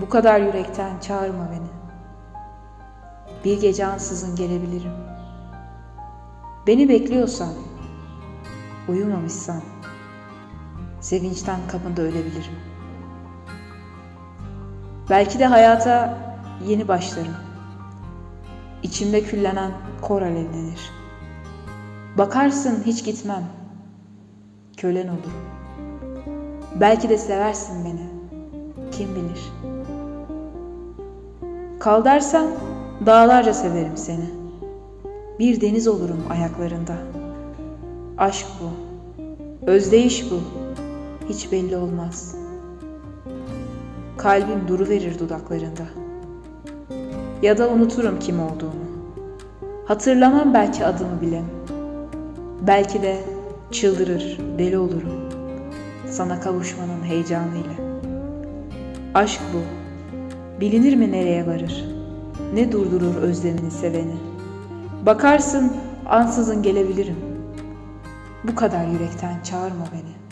Bu kadar yürekten çağırma beni. Bir gece ansızın gelebilirim. Beni bekliyorsan, uyumamışsan, sevinçten kapında ölebilirim. Belki de hayata yeni başlarım. İçimde küllenen kor alevlenir. Bakarsın hiç gitmem. Kölen olurum. Belki de seversin beni. Kim bilir. Kal dersen dağlarca severim seni. Bir deniz olurum ayaklarında. Aşk bu. Özdeyiş bu. Hiç belli olmaz. Kalbim duru verir dudaklarında. Ya da unuturum kim olduğunu. Hatırlamam belki adımı bile. Belki de çıldırır, deli olurum. Sana kavuşmanın heyecanıyla. Aşk bu. Bilinir mi nereye varır? Ne durdurur özlemini seveni? Bakarsın ansızın gelebilirim. Bu kadar yürekten çağırma beni.''